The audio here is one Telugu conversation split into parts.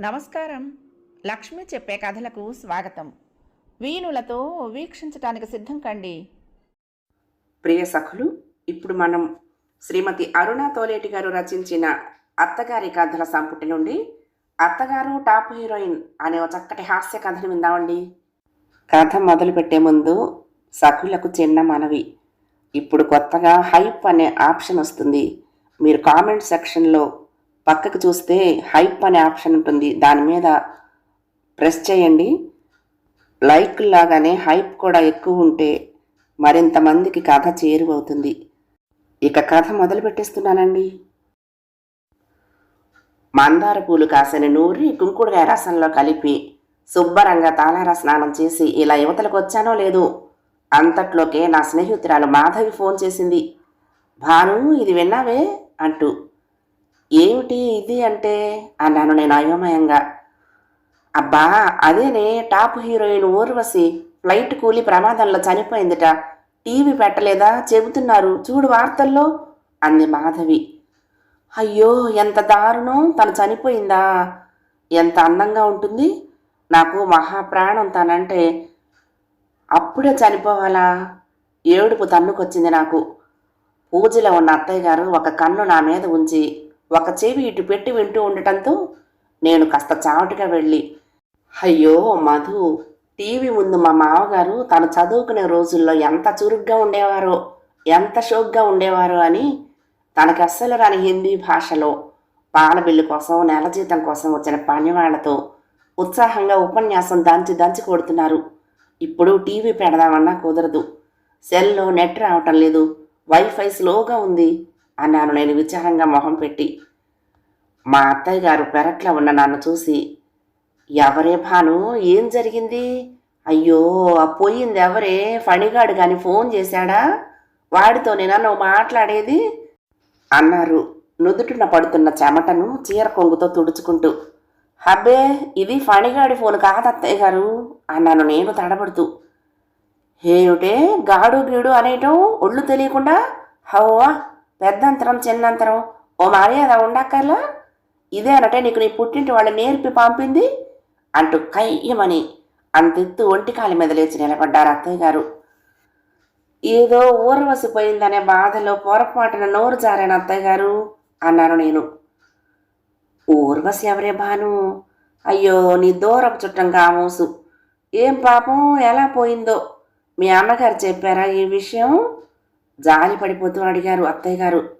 నమస్కారం. లక్ష్మి చెప్పే కథలకు స్వాగతం. వీణులతో వీక్షించటానికి సిద్ధం కండి. ప్రియ సఖులు ఇప్పుడు మనం శ్రీమతి అరుణ తోలేటి గారు రచించిన అత్తగారి కథల సంపుటి నుండి అత్తగారు టాప్ హీరోయిన్ అనే ఒక చక్కటి హాస్య కథను విందామండి. కథ మొదలుపెట్టే ముందు సఖులకు చిన్న మనవి. ఇప్పుడు కొత్తగా హైప్ అనే ఆప్షన్ వస్తుంది. మీరు కామెంట్ సెక్షన్లో పక్కకు చూస్తే హైప్ అనే ఆప్షన్ ఉంటుంది. దాని మీద ప్రెస్ చేయండి. లైక్ లాగానే హైప్ కూడా ఎక్కువ ఉంటే మరింతమందికి కథ చేరువవుతుంది. ఇక కథ మొదలు పెట్టేస్తున్నానండి. మందార పూలు కాసిన నూరి కుంకుడుగాయ రసంలో కలిపి శుభ్రంగా తాళార స్నానం చేసి ఇలా యువతలకు వచ్చానో లేదు అంతట్లోకే నా స్నేహితురాలు మాధవి ఫోన్ చేసింది. భాను ఇది విన్నావే? అంటూ ఏమిటి ఇది అంటే? అన్నాను నేను అయోమయంగా. అబ్బా అదేనే టాప్ హీరోయిన్ ఊర్వశి. ఫ్లైట్ కూలి ప్రమాదంలో చనిపోయిందిట. టీవీ పెట్టలేదా? చెబుతున్నారు. చూడు వార్తల్లో అంది మాధవి. అయ్యో ఎంత దారుణం! తను చనిపోయిందా? ఎంత అందంగా ఉంటుంది? నాకు మహాప్రాణం తనంటే. అప్పుడే చనిపోవాలా? ఏడుపు తన్నుకొచ్చింది నాకు. పూజలో ఉన్న అత్తయ్య గారు ఒక కన్ను నా మీద ఉంచి ఒక చెవి ఇటు పెట్టి వింటూ ఉండటంతో నేను కాస్త చావటుగా వెళ్ళి అయ్యో మధు టీవీ ముందు మా మామగారు తను చదువుకునే రోజుల్లో ఎంత చురుగ్గా ఉండేవారో ఎంత షోక్గా ఉండేవారో అని తనకి అస్సలు రాని హిందీ భాషలో పాల బిల్లు కోసం నెల జీతం కోసం వచ్చిన పనివాళ్ళతో ఉత్సాహంగా ఉపన్యాసం దంచి దంచి కొడుతున్నారు. ఇప్పుడు టీవీ పెడదామన్నా కుదరదు. సెల్లో నెట్ రావటం లేదు. వైఫై స్లోగా ఉంది. అన్నాను నేను విచారంగా మొహం పెట్టి. మా అత్తయ్య గారు పెరట్లో ఉన్న నన్ను చూసి ఎవరే భాను? ఏం జరిగింది? అయ్యో ఆ పోయింది ఎవరే? ఫణిగాడు కానీ ఫోన్ చేశాడా? వాడితోనేనా నువ్వు మాట్లాడేది? అన్నారు. నుదుటిన పడుతున్న చెమటను చీర కొంగుతో తుడుచుకుంటూ. హబ్బే ఇది ఫణిగాడి ఫోన్ కాదు అత్తయ్య గారు అన్నాను నేను తడబడుతూ. ఏమిటే గాడు గీడు అనేయటం ఒళ్ళు తెలియకుండా? హవ్వా పెద్దంతరం చిన్నంతరం. ఓ మర్యాద ఉండక్కర్లా ఇదేనటే నీకు నీ పుట్టింటి వాళ్ళు నేర్పి పంపింది? అంటూ కయ్యమని అంతెత్తు ఒంటికాలి మీద లేచి నిలబడ్డారు అత్తయ్య గారు. ఏదో ఊరవసిపోయిందనే బాధలో పొరపాటున నోరు జారాను అత్తయ్య గారు అన్నాను నేను. ఊర్వశి ఎవరే భాను? అయ్యో నీ దూరపు చుట్టం కామోసు ఏం పాపం? ఎలా పోయిందో? మీ అమ్మగారు చెప్పారా ఈ విషయం? జాలి పడిపోతూ అడిగారు అత్తయ్య గారు.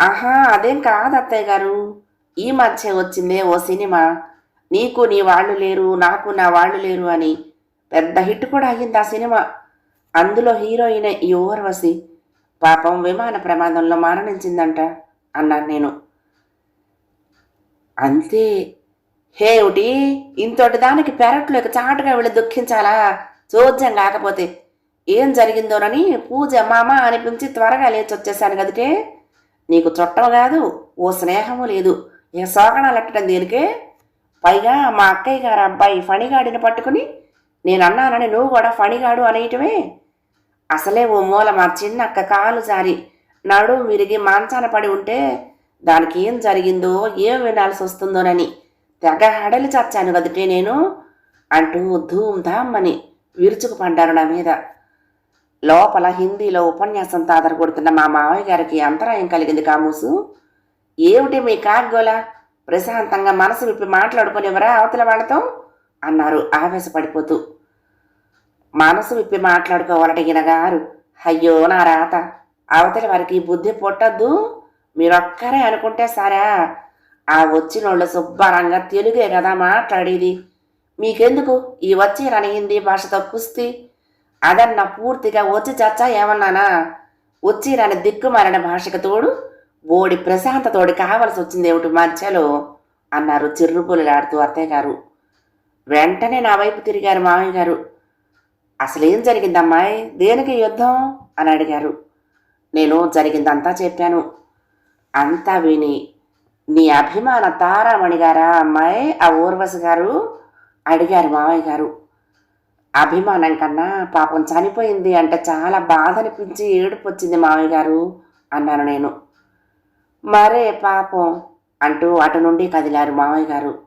ఆహా అదేం కాదు అత్తయ్య గారు. ఈ మధ్య వచ్చిందే ఓ సినిమా. నీకు నీ వాళ్ళు లేరు నాకు నా వాళ్ళు లేరు అని. పెద్ద హిట్ కూడా అయ్యింది ఆ సినిమా. అందులో హీరోయిన్ ఈ పాపం విమాన ప్రమాదంలో మరణించిందంట అన్నాను నేను. అంతే. హేమిటి ఇంతటి దానికి పెరట్లోకి చాటుగా వెళ్ళి దుఃఖించాలా? చోద్యం కాకపోతే ఏం జరిగిందోనని పూజ మామ అనిపించి త్వరగా లేచి వచ్చేసాను కదటే నీకు చుట్టం కాదు ఓ స్నేహము లేదు. ఇక సోకణాలు ఎట్టడం దేనికే? పైగా మా అక్కయ్య గారు అబ్బాయి ఫణిగాడిని పట్టుకుని నేను అన్నానని నువ్వు కూడా ఫణిగాడు అనేయటమే? అసలే ఓ మూల మా చిన్న అక్క కాలు జారి నడు విరిగి మాంచాన పడి ఉంటే దానికి ఏం జరిగిందో ఏం వినాల్సి వస్తుందోనని తెగ హడలి చచ్చాను కదటే నేను అంటూ ధూమ్ ధామ్ అని విరుచుకుపడ్డారు నా మీద. లోపల హిందీలో ఉపన్యాసం తాదర కొడుతున్న మా మావయ్య గారికి అంతరాయం కలిగింది కామూసు. ఏమిటి మీ కాగ్గోల? ప్రశాంతంగా మనసు విప్పి మాట్లాడుకునేవరా అవతల వాళ్ళతో? అన్నారు ఆవేశపడిపోతూ. మనసు విప్పి మాట్లాడుకోవాలట గారు అయ్యో నా రాత అవతల వారికి ఈ బుద్ధి పుట్టద్దు. మీరొక్కరే అనుకుంటే సరా. ఆ వచ్చినోళ్ళు శుభ్రంగా తెలుగే కదా మాట్లాడేది. మీకెందుకు? ఈ వచ్చి రాని హిందీ భాషతో కుస్తీ. అదన్నా పూర్తిగా వచ్చి చచ్చా ఏమన్నానా? వచ్చి రాని దిక్కుమాలిన భాషకు తోడు ఓడి ప్రశాంతతోడు కావలసి వచ్చింది ఏమిటి మధ్యలో? అన్నారు చిర్రుపులులాడుతూ అత్తయ్య గారు వెంటనే నా వైపు తిరిగారు మామయ్య గారు అసలేం జరిగిందమ్మాయి? దేనికి యుద్ధం? అని అడిగారు. నేను జరిగిందంతా చెప్పాను. అంతా విని నీ అభిమాన తారామణి గారా అమ్మాయి? ఆ ఊర్వశ గారు? అడిగారు మావయ్య గారు అభిమానం కన్నా పాపం చనిపోయింది అంటే చాలా బాధ అనిపించి ఏడుపు వచ్చింది మామయ్య గారు అన్నాను నేను. మరే పాపం అంటూ అటు నుండి కదిలారు మామయ్య గారు.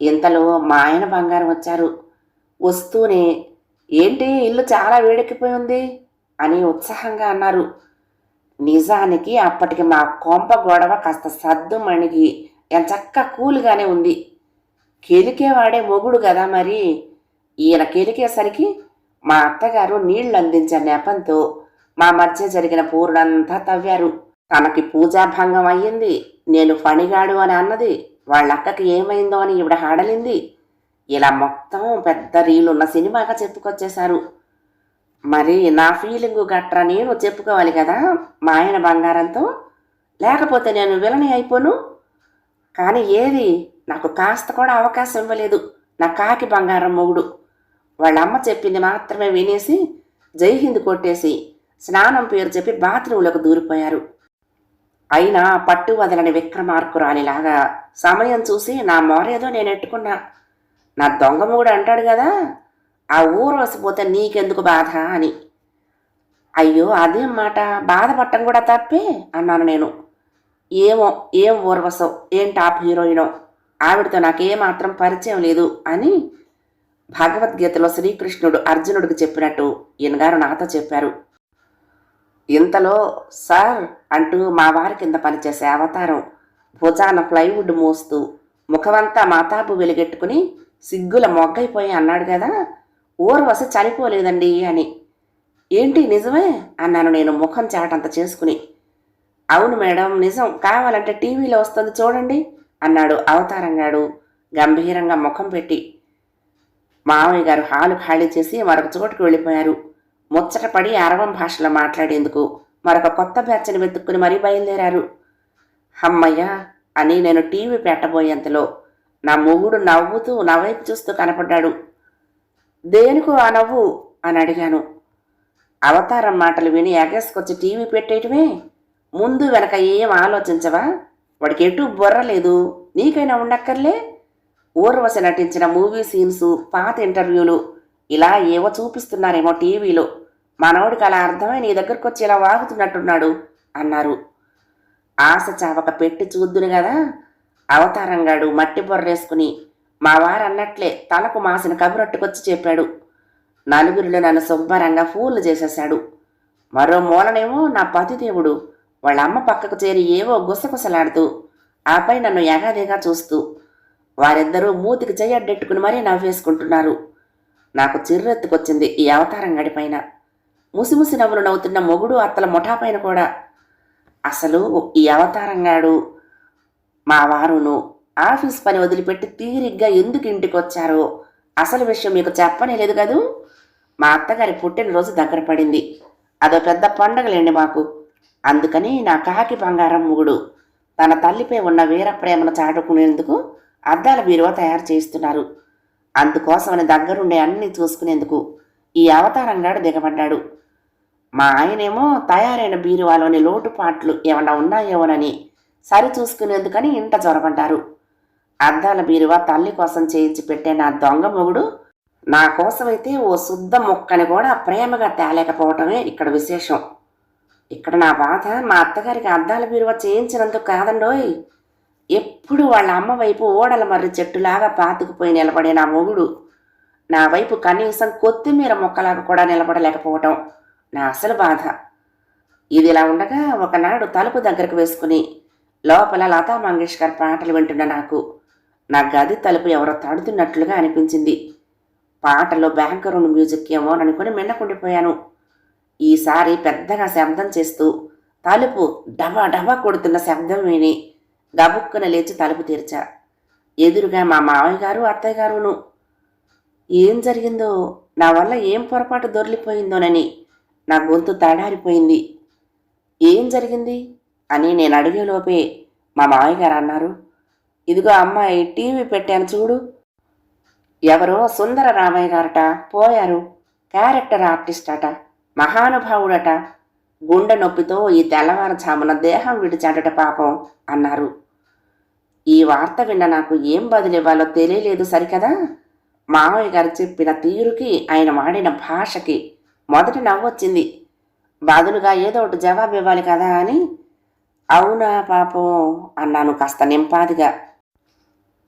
ఇంతలో మా ఆయన బంగారం వచ్చారు. వస్తూనే ఏంటి ఇల్లు చాలా వేడెక్కిపోయి ఉంది అని ఉత్సాహంగా అన్నారు. నిజానికి అప్పటికి మా కొంప గొడవ కాస్త సద్దు మణిగి ఎంచక్క కూలుగానే ఉంది. కెలికేవాడే మొగుడు కదా మరి. ఈయన కెలికేసరికి మా అత్తగారు నీళ్ళు అందించే నెపంతో మా మధ్య జరిగిన పూర్ణంతా తవ్వారు. తనకి పూజాభంగం అయ్యింది. నేను ఫణిగాడు అని అన్నది. వాళ్ళ అక్కకి ఏమైందో అని ఇవిడ హాడలింది ఇలా మొత్తం పెద్ద రీలున్న సినిమాగా చెప్పుకొచ్చేశారు. మరి నా ఫీలింగు గట్రా నేను చెప్పుకోవాలి కదా మా ఆయన బంగారంతో? లేకపోతే నేను విలని అయిపోను? కానీ ఏది? నాకు కాస్త కూడా అవకాశం ఇవ్వలేదు. నా కాకి బంగారం మొగుడు. వాళ్ళ అమ్మ చెప్పింది మాత్రమే వినేసి జై హింద్ కొట్టేసి స్నానం పేరు చెప్పి బాత్రూంలోకి దూరిపోయారు. అయినా పట్టు వదలని విక్రమార్కురాలిలాగా సమయం చూసి నా మోరేదో నేను ఎట్టుకున్నా నా దొంగ మొగుడు అంటాడు కదా ఆ ఊరు వసిపోతే నీకెందుకు బాధ అని. అయ్యో అదేం మాట. బాధపడటం కూడా తప్పే అన్నాను నేను. ఏమో ఏం ఊర్వశం ఏం టాప్ హీరోయినో? ఆవిడతో నాకేమాత్రం పరిచయం లేదు అని భగవద్గీతలో శ్రీకృష్ణుడు అర్జునుడికి చెప్పినట్టు ఈయనగారు నాతో చెప్పారు. ఇంతలో సార్ అంటూ మా వారి కింద పనిచేసే అవతారం భుజాన ప్లైవుడ్ మోస్తూ ముఖమంతా మాతాపు వెలిగెట్టుకుని సిగ్గుల మొగ్గైపోయి అన్నాడు కదా ఊర్వశి చనిపోలేదండి అని. ఏంటి నిజమే? అన్నాను నేను ముఖం చాటంత చేసుకుని. అవును మేడం నిజం. కావాలంటే టీవీలో వస్తుంది చూడండి అన్నాడు అవతారంగాడు గంభీరంగా ముఖం పెట్టి. మామయ్య గారు హాలు ఖాళీ చేసి మరొక చోటుకు వెళ్ళిపోయారు. ముచ్చటపడి అరవం భాషలో మాట్లాడేందుకు మరొక కొత్త బ్యాచ్ని వెతుక్కుని మరీ బయలుదేరారు. హమ్మయ్య అని నేను టీవీ పెట్టబోయేంతలో నా మొగుడు నవ్వుతూ నవ్వైపు చూస్తూ కనపడ్డాడు. దేనికో ఆ నవ్వు? అని అడిగాను. అవతారం మాటలు విని ఎగేసుకొచ్చి టీవీ పెట్టేయటమే? ముందు వెనక ఏం ఆలోచించవా? వాడికి ఎటు బుర్ర లేదు. నీకైనా ఉండక్కర్లే? ఊర్వశి నటించిన మూవీ సీన్స్ పాత ఇంటర్వ్యూలు ఇలా ఏవో చూపిస్తున్నారేమో టీవీలో. మనవడికి అలా అర్థమై నీ దగ్గరకు వచ్చి ఇలా వాగుతున్నట్టున్నాడు అన్నారు. ఆశ చావక పెట్టి చూద్దును కదా? అవతారంగాడు మట్టి బొర్రేసుకుని మా వారు అన్నట్లే తలకు మాసిన కబురట్టుకొచ్చి చెప్పాడు. నలుగురిలో నన్ను శుభ్రంగా ఫూలు చేసేశాడు. మరో మూలనేమో నా పతిదేవుడు. వాళ్ళ అమ్మ పక్కకు చేరి ఏవో గుసగుసలాడుతూ ఆపై నన్ను ఎగాదిగా చూస్తూ వారిద్దరూ మూతికి చెయ్యడ్డెట్టుకుని మరీ నవ్వేసుకుంటున్నారు. నాకు చిర్రెత్తుకొచ్చింది ఈ అవతారం గడిపైన. ముసిముసి నవ్వులు నవ్వుతున్న మొగుడు అత్తల ముఠాపైన కూడా. అసలు ఈ అవతారంగాడు మా వారును ఆఫీస్ పని వదిలిపెట్టి తీరిగ్గా ఎందుకు ఇంటికి వచ్చారో అసలు విషయం మీకు చెప్పనే లేదు కదూ? మా అత్తగారి పుట్టినరోజు దగ్గర పడింది. అదో పెద్ద పండగలేండి మాకు. అందుకని నా కాకి బంగారం ముగుడు తన తల్లిపై ఉన్న వీర ప్రేమను చాటుకునేందుకు అద్దాల బీరువా తయారు చేస్తున్నారు అందుకోసమని దగ్గరుండే అన్ని చూసుకునేందుకు ఈ అవతారంగాడు దిగబడ్డాడు. మా ఆయనేమో తయారైన బీరువాలోని లోటుపాట్లు ఏమన్నా ఉన్నాయేమోనని సరి చూసుకునేందుకని ఇంట జొరబడ్డారు. అద్దాల బీరువా తల్లి కోసం చేయించి పెట్టే నా దొంగ మొగుడు నా కోసమైతే ఓ శుద్ధ మొక్కని కూడా ప్రేమగా తేలేకపోవటమే ఇక్కడ విశేషం. ఇక్కడ నా బాధ మా అత్తగారికి అద్దాల బీరువా చేయించినందుకు కాదండోయ్. ఎప్పుడు వాళ్ళ అమ్మ వైపు ఓడల మర్రి చెట్టులాగా పాతుకుపోయి నిలబడే నా మొగుడు. నా వైపు కనీసం కొత్తిమీర మొక్కలాగా కూడా నిలబడలేకపోవటం నా అసలు బాధ. ఇది ఇలా ఉండగా ఒకనాడు తలుపు దగ్గరకు వేసుకుని లోపల లతా మంగేష్కర్ పాటలు వింటున్న నాకు. నా గది తలుపు ఎవరో తడుతున్నట్లుగా అనిపించింది. పాటలో బ్యాక్గ్రౌండ్ మ్యూజిక్ ఏమో అనుకుని మిన్నకుండిపోయాను ఈసారి పెద్దగా శబ్దం చేస్తూ తలుపు డబా డబా కొడుతున్న శబ్దం విని గబుక్కున లేచి తలుపు తెరిచా. ఎదురుగా మా మావయ్య గారు అత్తయ్య గారును. ఏం జరిగిందో? నా వల్ల ఏం పొరపాటు దొరిలిపోయిందోనని నా గొంతు తడారిపోయింది. ఏం జరిగింది? అని నేను అడిగేలోపే మా మావయ్య గారు అన్నారు. ఇదిగో అమ్మాయి టీవీ పెట్టాను చూడు. ఎవరో సుందర రామయ్య గారట పోయారు. క్యారెక్టర్ ఆర్టిస్ట్ అట మహానుభావుడట. గుండె నొప్పితో ఈ తెల్లవారుజామున దేహం విడిచాడట పాపం అన్నారు. ఈ వార్త విన్న నాకు ఏం బదులివ్వాలో తెలియలేదు సరికదా? మామయ్య గారు చెప్పిన తీరుకి ఆయన వాడిన భాషకి మొదట నవ్వొచ్చింది. బదులుగా ఏదో ఒకటి జవాబు ఇవ్వాలి కదా అని. అవునా పాపం అన్నాను కాస్త నింపాదిగా.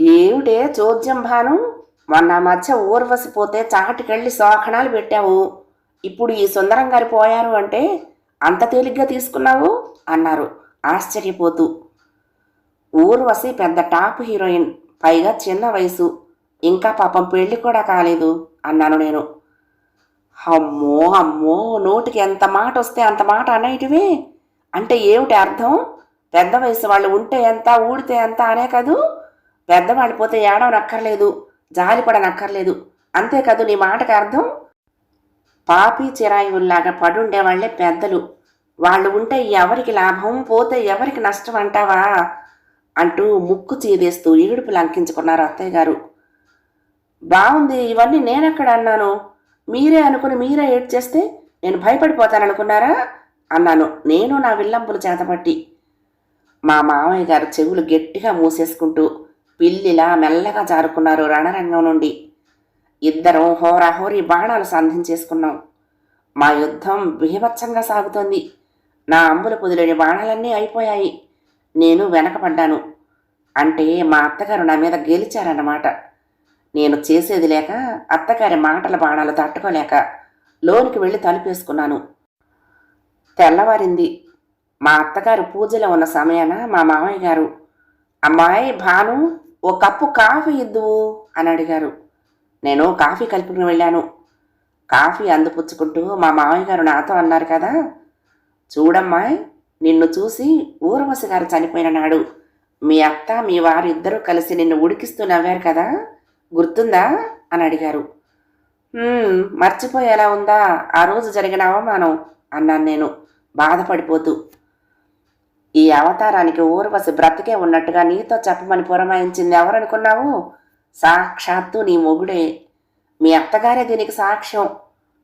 ఏమిటే చోద్యం భాను? మొన్న మధ్య ఊర్వసిపోతే చాటుకెళ్ళి శోఖణాలు పెట్టావు. ఇప్పుడు ఈ సుందరం గారు పోయారు అంటే అంత తేలిగ్గా తీసుకున్నావు? అన్నారు. ఆశ్చర్యపోతూ. ఊర్వశి పెద్ద టాప్ హీరోయిన్ పైగా చిన్న వయసు. ఇంకా పాపం పెళ్ళి కూడా కాలేదు అన్నాను నేను. అమ్మో అమ్మో నోటికి ఎంత మాట వస్తే అంత మాట అనేటివే? అంటే ఏమిటి అర్థం? పెద్ద వయసు వాళ్ళు ఉంటే ఎంత ఊడితే ఎంత అనే కదూ? పెద్దవాళ్ళు పోతే ఏడవనక్కర్లేదు జాలిపడనక్కర్లేదు. అంతే కదూ నీ మాటకి అర్థం? పాపి చిరాయువుల్లాగా పడుండే వాళ్ళే పెద్దలు. వాళ్ళు ఉంటే ఎవరికి లాభం పోతే ఎవరికి నష్టం అంటావా? అంటూ ముక్కు చీదేస్తూ ఈడుపు లంకించుకున్నారు అత్తయ్య గారు బాగుంది ఇవన్నీ నేనెక్కడ అన్నాను మీరే అనుకుని మీరే ఏడ్ చేస్తే నేను భయపడిపోతాననుకున్నారా? అన్నాను. నేను నా విల్లంపులు చేతపట్టి మా మామయ్య గారు చెవులు గట్టిగా మూసేసుకుంటూ పిల్లిలా మెల్లగా జారుకున్నారు రణరంగం నుండి. ఇద్దరం హోరాహోరీ బాణాలు సంధం చేసుకున్నాం మా యుద్ధం బీభత్సంగా సాగుతోంది. నా అంబుల పొదిలేని బాణాలన్నీ అయిపోయాయి. నేను వెనకపడ్డాను అంటే మా అత్తగారు నా మీద గెలిచారన్నమాట. నేను చేసేది లేక అత్తగారి మాటల బాణాలు తట్టుకోలేక లోనికి వెళ్ళి తలుపేసుకున్నాను. తెల్లవారింది. మా అత్తగారు పూజలో ఉన్న సమయాన మా మామయ్య గారు అమ్మాయి భాను ఓ కప్పు కాఫీ ఇద్దువు అని అడిగారు. నేను కాఫీ కలుపుకుని వెళ్ళాను. కాఫీ అందుపుచ్చుకుంటూ మా మామయ్య గారు నాతో అన్నారు కదా చూడమ్మాయ్ నిన్ను చూసి ఊర్వశి గారు చనిపోయిన నాడు మీ అత్త మీ వారిద్దరూ కలిసి నిన్ను ఉడికిస్తూ నవ్వారు కదా గుర్తుందా? అని అడిగారు. మర్చిపోయేలా ఉందా? ఆ రోజు జరిగిన అవమానం అన్నాను నేను బాధపడిపోతూ. ఈ అవతారానికి ఊర్వశి బ్రతికే ఉన్నట్టుగా నీతో చెప్పమని పురమాయించింది ఎవరనుకున్నావు? సాక్షాత్తు నీ మొగుడే. మీ అత్తగారే దీనికి సాక్ష్యం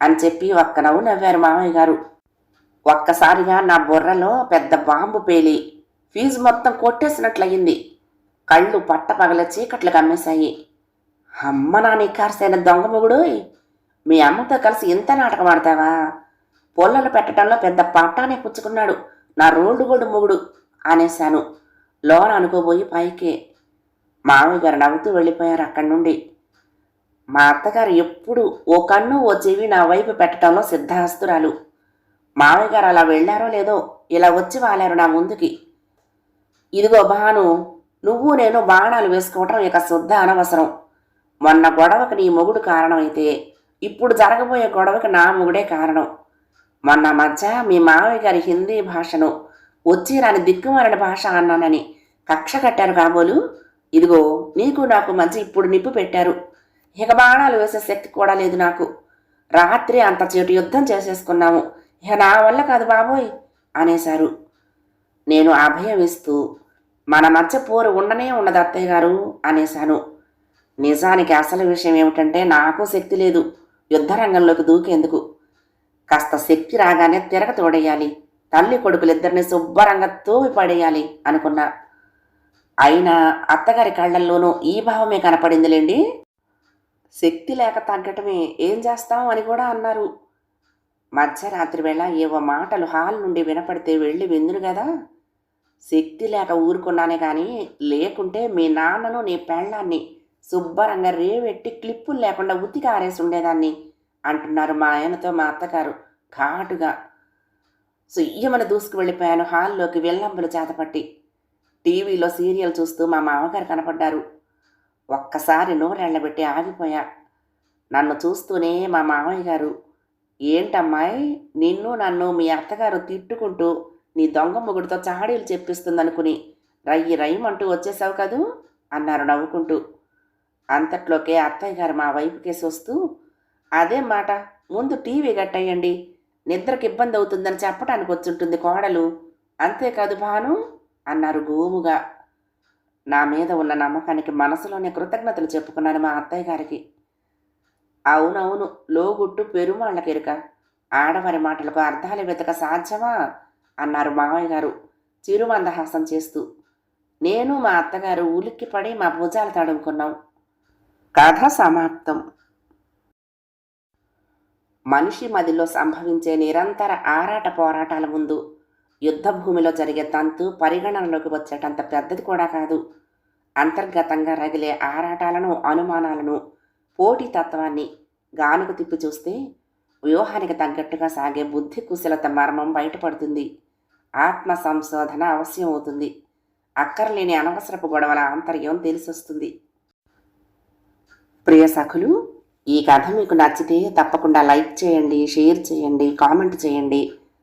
అని చెప్పి ఒక్క నవ్వు నవ్వారు మామయ్య గారు. ఒక్కసారిగా నా బుర్రలో పెద్ద బాంబు పేలి ఫీజు మొత్తం కొట్టేసినట్లయింది. కళ్ళు పట్ట పగల చీకట్లు కమ్మేశాయి. అమ్మ నా నిఖార్సైన దొంగ మొగుడు మీ అమ్మతో కలిసి ఇంత నాటకం ఆడతావా? పొల్లలు పెట్టడంలో పెద్ద పట్టానే పుచ్చుకున్నాడు. నా రోడ్డు గోడు మొగుడు అనేశాను. లోన అనుకోబోయి పైకే మామయ్య గారు నవ్వుతూ వెళ్ళిపోయారు అక్కడి నుండి. మా అత్తగారు ఎప్పుడు ఓ కన్ను ఓ చెవి నా వైపు పెట్టడంలో సిద్ధహస్తురాలు. మామయ్య గారు అలా వెళ్ళారో లేదో ఇలా వచ్చి వాలారు నా ముందుకి. ఇదిగో భాను నువ్వు నేను బాణాలు వేసుకోవటం ఇక శుద్ధ అనవసరం. మొన్న గొడవకి నీ మొగుడు కారణమైతే ఇప్పుడు జరగబోయే గొడవకి నా మొగుడే కారణం. మొన్న మధ్య మీ మామయ్య గారి హిందీ భాషను వచ్చి రాని దిక్కుమాలిన భాష అన్నానని కక్ష కట్టారు కాబోలు ఇదిగో నీకు నాకు మంచి ఇప్పుడు నిప్పు పెట్టారు. ఇక బాణాలు వేసే శక్తి కూడా లేదు నాకు. రాత్రి అంత చేటు యుద్ధం చేసేసుకున్నాము. ఇక నా వల్ల కాదు బాబోయ్ అనేశారు. నేను అభయం ఇస్తూ మన మధ్య పోరు ఉండనే ఉండదు అత్తయ్య గారు అనేశాను. నిజానికి అసలు విషయం ఏమిటంటే నాకు శక్తి లేదు యుద్ధరంగంలోకి దూకేందుకు. కాస్త శక్తి రాగానే తిరగ తోడేయాలి. తల్లి కొడుకులిద్దరిని శుభ్రంగా తోవి పడేయాలి అనుకున్నా. అయినా అత్తగారి కళ్ళల్లోనూ ఈ భావమే కనపడిందిలేండి. శక్తి లేక తగ్గటమే ఏం చేస్తాం అని కూడా అన్నారు. మధ్యరాత్రి వేళ ఏవో మాటలు హాల్ నుండి వినపడితే వెళ్ళి విందును కదా శక్తి లేక ఊరుకున్నానే కానీ లేకుంటే మీ నాన్నను నీ పెళ్ళాన్ని శుభ్రంగా రేవెట్టి క్లిప్పులు లేకుండా ఉతికి ఆరేసి ఉండేదాన్ని అంటున్నారు మా ఆయనతో మా అత్తగారు ఘాటుగా. సుయ్యమని దూసుకు వెళ్ళిపోయాను హాల్లోకి వెల్లంబులు చేతపట్టి. టీవీలో సీరియల్ చూస్తూ మా మామగారు కనపడ్డారు. ఒక్కసారి నోరెళ్ళబెట్టి ఆగిపోయా. నన్ను చూస్తూనే మా మామయ్య గారు ఏంటమ్మాయి నిన్ను నన్ను మీ అత్తగారు తిట్టుకుంటూ నీ దొంగ మొగుడితో చాడీలు చెప్పిస్తుందనుకుని రయ్యి రయ్యమంటూ వచ్చేసావు కదూ? అన్నారు నవ్వుకుంటూ. అంతట్లోకే అత్తయ్య గారు మా వైపుకేసి వస్తూ అదే మాట ముందు టీవీ కట్టేయండి. నిద్రకు ఇబ్బంది అవుతుందని చెప్పడానికి వచ్చుంటుంది కోడలు. అంతేకాదు భాను అన్నారు గోముగా. నా మీద ఉన్న నమ్మకానికి మనసులోనే కృతజ్ఞతలు చెప్పుకున్నాను మా అత్తయ్య గారికి. అవునవును లోగుట్టు పెరుమాళ్ళకెరుక. ఆడవారి మాటలకు అర్థాలు వెతక సాధ్యమా? అన్నారు మావయ్య గారు చిరుమందహాసం చేస్తూ. నేను మా అత్తగారు ఉలిక్కిపడి మా భుజాలు తడుముకున్నాం. కథ సమాప్తం. మనిషి మదిలో సంభవించే నిరంతర ఆరాట పోరాటాల ముందు యుద్ధ భూమిలో జరిగే తంతు పరిగణనలోకి వచ్చేటంత పెద్దది కూడా కాదు. అంతర్గతంగా రగిలే ఆరాటాలను అనుమానాలను పోటీతత్వాన్ని గానుకు తిప్పి చూస్తే వ్యూహానికి తగ్గట్టుగా సాగే బుద్ధి కుశలత మర్మం బయటపడుతుంది. ఆత్మ సంశోధన అవశ్యం అవుతుంది. అక్కర్లేని అనవసరపు గొడవల ఆంతర్యం తెలిసొస్తుంది. ప్రియ సఖులు ఈ కథ మీకు నచ్చితే తప్పకుండా లైక్ చేయండి షేర్ చేయండి కామెంట్ చేయండి.